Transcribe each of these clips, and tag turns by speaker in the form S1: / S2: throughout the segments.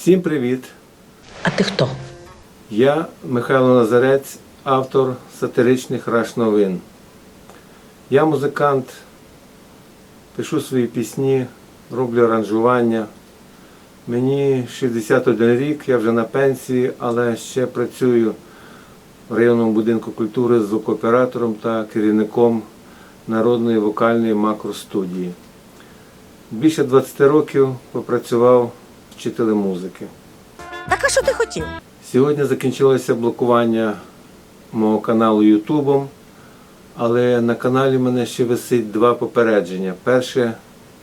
S1: Всім привіт!
S2: А ти хто?
S1: Я Михайло Назарець, автор сатиричних раш новин. Я музикант, пишу свої пісні, роблю аранжування. Мені 61 рік, я вже на пенсії, але ще працюю в районному будинку культури з звукооператором та керівником народної вокальної макростудії. Більше 20 років попрацював вчителем музики.
S2: Так а що ти хотів?
S1: Сьогодні закінчилося блокування мого каналу Ютубом, але на каналі в мене ще висить два попередження. Перше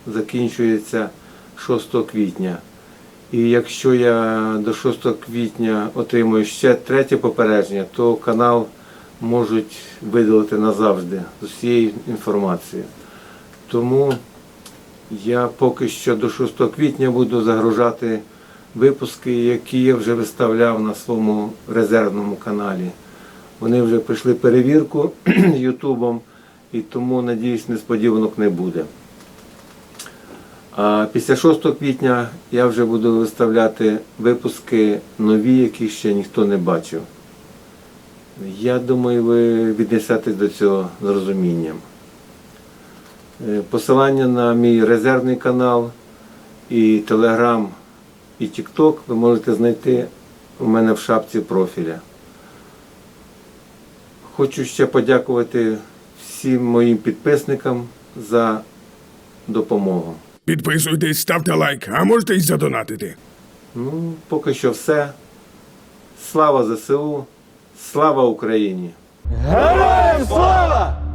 S1: закінчується 6 квітня. І якщо я до 6 квітня отримую ще третє попередження, то канал можуть видалити назавжди з усією інформацією. Тому я поки що до 6 квітня буду загружати випуски, які я вже виставляв на своєму резервному каналі. Вони вже пройшли перевірку Ютубом, і тому, надіюсь, несподіванок не буде. А після 6 квітня я вже буду виставляти випуски нові, які ще ніхто не бачив. Я думаю, ви віднесетесь до цього з розумінням. Е, Посилання на мій резервний канал і Телеграм і TikTok ви можете знайти у мене в шапці профіля. Хочу ще подякувати всім моїм підписникам за допомогу.
S3: Підписуйтесь, ставте лайк, а можете й задонатити.
S1: Ну, поки що все. Слава ЗСУ, слава Україні!
S4: Героям слава!